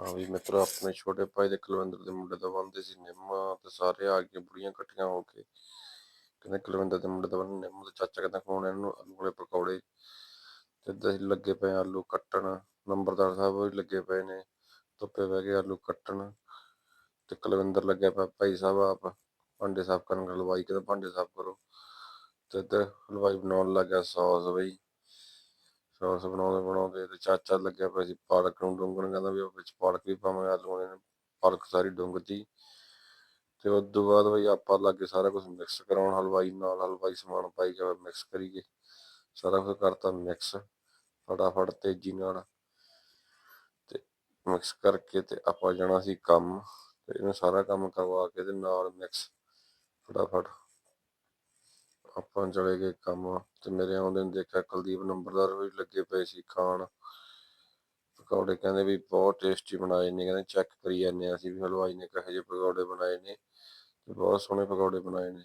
ਹਾਂ ਵੀ ਮਿੱਤਰੋ ਆਪਣੇ ਛੋਟੇ ਭਾਈ ਦੇ ਕੁਲਵਿੰਦਰ ਦੇ ਮੁੰਡੇ ਦਾ ਬੰਦੇ ਸੀ ਨਿੰਮ, ਤੇ ਸਾਰੇ ਆ ਕੇ ਬੁੜੀਆਂ ਇਕੱਠੀਆਂ ਹੋ ਕੇ। ਕਹਿੰਦੇ ਕੁਲਵਿੰਦਰ ਦੇ ਮੁੰਡੇ ਦਾ ਬੰਨ ਨਿੰਮ, ਤੇ ਚਾਚਾ ਕਹਿੰਦਾ ਖਵਾਉਣੇ ਇਹਨੂੰ? ਆਲੂ ਵਾਲੇ ਪਕੌੜੇ। ਤੇ ਦਹੀਂ ਲੱਗੇ ਪਏ ਆਲੂ ਕੱਟਣ। ਨੰਬਰਦਾਰ ਸਾਹਿਬ ਵੀ ਲੱਗੇ ਪਏ ਨੇ, ਧੁੱਪੇ ਬਹਿ ਕੇ ਆਲੂ ਕੱਟਣ। ਤੇ ਕੁਲਵਿੰਦਰ ਲੱਗਿਆ ਪਿਆ ਭਾਈ ਸਾਹਿਬ ਆਪ। ਭਾਂਡੇ ਸਾਫ਼ ਕਰਨ ਹਲਵਾਈ ਕਹਿੰਦਾ ਭਾਂਡੇ ਸਾਫ਼ ਕਰੋ। ਤੇ ਇੱਧਰ ਹਲਵਾਈ ਬਣਾਉਣ ਲੱਗਿਆ ਸੌਸ ਬਈ। ਸੌਸ ਬਣਾਉਂਦੇ ਬਣਾਉਂਦੇ ਤੇ ਚਾਚਾ ਲੱਗਿਆ ਪਿਆ ਸੀ ਪਾਲਕ ਨੂੰ ਡੁੰਗਣ ਕਹਿੰਦਾ ਵੀ ਉਹ ਵਿੱਚ ਪਾਲਕ ਵੀ ਪਾਵਾਂਗੇ ਆਲੂਆਂ ਨੇ ਪਾਲਕ ਸਾਰੀ ਡੁੰਗਤੀ ਤੇ ਉਸ ਤੋਂ ਬਾਅਦ ਬਈ ਆਪਾਂ ਲੱਗੇ ਸਾਰਾ ਕੁਝ ਮਿਕਸ ਕਰਾਉਣ, ਹਲਵਾਈ ਨਾਲ ਹਲਵਾਈ ਸਮਾਨ ਪਾਈ ਗਿਆ ਮਿਕਸ ਕਰੀਏ। ਸਾਰਾ ਕੁਝ ਕਰਤਾ ਮਿਕਸ ਫਟਾਫਟ ਤੇਜ਼ੀ ਨਾਲ ਤੇ ਮਿਕਸ ਕਰਕੇ ਤੇ ਆਪਾਂ ਜਾਣਾ ਸੀ ਕੰਮ ਤੇ ਇਹਨੂੰ ਸਾਰਾ ਕੰਮ ਕਰਵਾ ਕੇ ਤੇ ਨਾਲ ਮਿਕਸ ਫਟਾਫਟ ਆਪਾਂ ਚਲੇ ਗਏ ਕੰਮ ਤੇ ਮੇਰੇ ਆਉਂਦੇ ਨੂੰ ਦੇਖਿਆ ਕੁਲਦੀਪ ਨੰਬਰਦਾਰ ਵੀ ਲੱਗੇ ਪਏ ਸੀ ਖਾਣ। ਪਕੌੜੇ ਕਹਿੰਦੇ ਵੀ ਬਹੁਤ ਟੇਸਟੀ ਬਣਾਏ ਨੇ, ਕਹਿੰਦੇ ਚੈੱਕ ਕਰੀ ਜਾਂਦੇ ਹਾਂ ਅਸੀਂ ਵੀ। ਹਲਵਾਈ ਨੇ ਕਹੇ ਜਿਹੇ ਪਕੌੜੇ ਬਣਾਏ ਨੇ ਤੇ ਬਹੁਤ ਸੋਹਣੇ ਪਕੌੜੇ ਬਣਾਏ ਨੇ।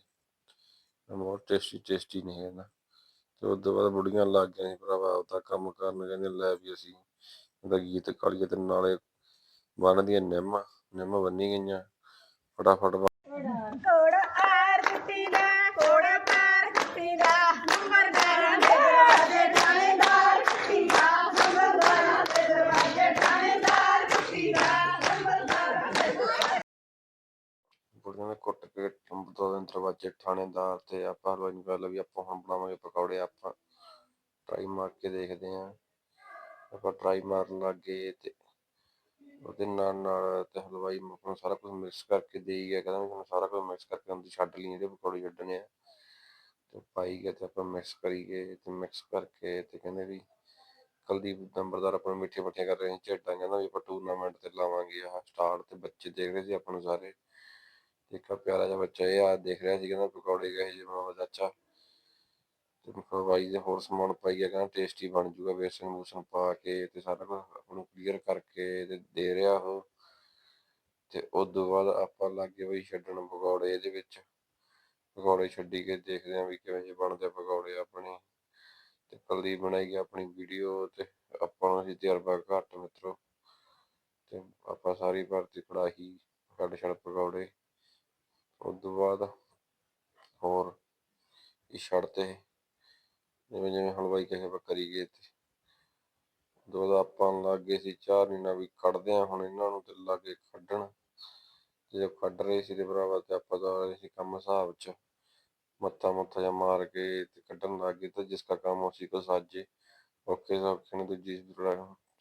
ਬਹੁਤ ਟੇਸਟੀ ਟੇਸਟੀ ਨੇ ਕਹਿੰਦਾ ਤੇ ਉਸ ਤੋਂ ਬਾਅਦ ਬੁੜੀਆਂ ਲੱਗ ਗਈਆਂ ਸੀ ਭਰਾਵਾ ਆਪਦਾ ਕੰਮ ਕਰਨ ਕਹਿੰਦੇ ਲੈ ਵੀ ਅਸੀਂ ਉਹਦਾ ਗੀਤ ਕਾਲੀਏ ਤੇ ਨਾਲੇ ਬੰਨ੍ਹਦੀਆਂ ਨਿੰਮ ਨਿੰਮ ਬੰਨੀ ਗਈਆਂ। ਫਟਾਫਟ ਕੋੜ ਆਰ ਕੁੱਤੀ ਦਾ ਕੋੜ ਪਾਰ ਕੁੱਤੀ ਦਾ ਨੰਬਰਦਾਰਾਂ ਦੇ ਦਰਵਾਜ਼ੇ ਥਾਣੇਦਾਰ ਕੁੱਤੀ ਦਾ ਨੰਬਰਦਾਰਾਂ ਦੇ ਦਰਵਾਜ਼ੇ ਥਾਣੇਦਾਰ ਕੁੱਤੀ ਦਾ ਨੰਬਰਦਾਰਾਂ ਦੇ ਦਰਵਾਜ਼ੇ ਬੁੜੀਆਂ ਨੇ ਕੁੱਟ ਕੇ ਦੋ ਦਿਨ ਦਰਵਾਜ਼ੇ ਥਾਣੇਦਾਰ ਤੇ ਆਪਾਂ ਹਲਵਾਈ ਨੂੰ ਗੱਲ ਵੀ ਆਪਾਂ ਹੁਣ ਬਣਾਵਾਂਗੇ ਪਕੌੜੇ, ਆਪਾਂ ਟਰਾਈ ਮਾਰ ਕੇ ਦੇਖਦੇ ਆਂ ਆਪਾਂ ਟਰਾਈ ਮਾਰਨ ਲੱਗ ਤੇ ਉਹਦੇ ਨਾਲ ਨਾਲ ਤੇ ਹਲਵਾਈ ਨੂੰ ਸਾਰਾ ਕੁਝ ਮਿਕਸ ਕਰਕੇ ਦੇਈ ਗਿਆ, ਕਹਿੰਦਾ ਵੀ ਸਾਰਾ ਕੁਝ ਮਿਕਸ ਕਰਕੇ ਅੰਦਰ ਛੱਡ ਲਈ, ਇਹਦੇ ਪਕੌੜੇ ਛੱਡਣੇ ਆ। ਤੇ ਪਾਈ ਗਿਆ ਤੇ ਆਪਾਂ ਮਿਕਸ ਕਰੀ ਗਏ ਤੇ ਮਿਕਸ ਕਰਕੇ ਤੇ ਕਹਿੰਦੇ ਵੀ ਕੁਲਦੀਪ ਨੰਬਰਦਾਰ ਆਪਾਂ ਨੂੰ ਮਿੱਠੀਆਂ ਮੱਠੀਆਂ ਕਰ ਰਹੇ ਸੀ, ਝੇਡਾਂ, ਕਹਿੰਦਾ ਵੀ ਆਪਾਂ ਟੂਰਨਾਮੈਂਟ ਤੇ ਲਾਵਾਂਗੇ ਆਹ ਸਟਾਰ ਤੇ ਬੱਚੇ ਦੇਖ ਰਹੇ ਸੀ ਆਪਾਂ ਨੂੰ ਸਾਰੇ। ਦੇਖਾ ਪਿਆਰਾ ਜਿਹਾ ਬੱਚਾ ਇਹ ਆ, ਦੇਖ ਰਿਹਾ ਸੀ ਕਹਿੰਦਾ ਪਕੌੜੇ ਕਹੇ ਜਿਹੇ ਬਣਾਉਂਦਾ ਚਾਚਾ ਤੇ ਹਲਵਾਈ ਦੇ ਹੋਰ ਸਮਾਨ ਪਾਈ ਕਹਿੰਦਾ ਟੇਸਟੀ ਬਣ ਜੂਗਾ ਬੇਸਨ ਵੂਸਣ ਪਾ ਕੇ ਤੇ ਸਾਰਾ ਕੁਝ ਉਹਨੂੰ ਕਲੀਅਰ ਕਰਕੇ ਤੇ ਦੇ ਰਿਹਾ ਉਹ। ਤੇ ਉਸ ਤੋਂ ਬਾਅਦ ਆਪਾਂ ਲੱਗੇ ਬਈ ਛੱਡਣ ਪਕੌੜੇ ਇਹਦੇ ਵਿੱਚ। ਪਕੌੜੇ ਛੱਡੀ ਕੇ ਦੇਖਦੇ ਆਂ ਵੀ ਕਿਵੇਂ ਜਿਹੇ ਬਣਦੇ ਪਕੌੜੇ ਆਪਣੇ। ਤੇ ਕੁਲਦੀਪ ਬਣਾਈ ਆਪਣੀ ਵੀਡੀਓ ਤੇ ਆਪਾਂ ਨੂੰ ਅਸੀਂ ਤਜਰਬਾ ਘੱਟ ਮਿੱਤਰੋ। ਤੇ ਆਪਾਂ ਸਾਰੀ ਭਰਤੀ ਕੜਾਹੀ ਕੱਢ ਛੱਡ ਪਕੌੜੇ ਉਸ ਤੋਂ ਬਾਅਦ ਹੋਰ ਇਹ ਛੱਡਤੇ ਜਿਵੇਂ ਜਿਵੇਂ ਹਲਵਾਈ ਕਹੇ ਆਪਾਂ ਕਰੀ ਗਏ ਤੇ। ਦੋ ਦਾ ਆਪਾਂ ਲੱਗ ਗਏ ਸੀ, ਚਾਰ ਮਹੀਨਾ ਵੀ ਕੱਢਦੇ ਆ, ਹੁਣ ਇਹਨਾਂ ਨੂੰ ਤੇ ਲਾਗੇ ਕੱਢਣ ਜਦੋਂ ਕੱਢ ਰਹੇ ਸੀ ਤੇ ਭਰਾਵਾ ਤੇ ਆਪਾਂ ਤਾਂ ਰਹੇ ਸੀ ਕੰਮ ਹਿਸਾਬ ਚ। ਮੱਥਾ ਮੱਥਾ ਜਿਹਾ ਮਾਰ ਕੇ ਤੇ ਕੱਢਣ ਲੱਗ ਗਏ ਤਾਂ ਜਿਸ ਦਾ ਕੰਮ ਉਸੀ ਕੋ ਸਾਜੇ, ਔਖੇ ਸੌਖੇ ਨੇ ਦੂਜੀ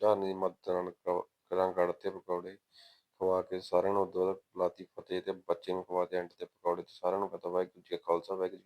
ਝਾਰਨੀ ਦੀ ਮਦਦ ਨਾਲ ਕ- ਕਰਾਂ ਕੱਢਤੇ ਪਕੌੜੇ। ਖਵਾ ਕੇ ਸਾਰਿਆਂ ਨੂੰ ਦੋ ਲਾਤੀ ਫਤਿਹ ਤੇ ਬੱਚੇ ਨੂੰ ਖਵਾ ਤੇ ਐਂਡ ਤੇ ਪਕੌੜੇ ਤੇ ਸਾਰਿਆਂ ਨੂੰ ਪਤਾ ਵਾਹਿਗੁਰੂ ਜੀ ਕਾ ਖਾਲਸਾ, ਵਾਹਿਗੁਰੂ ਜੀ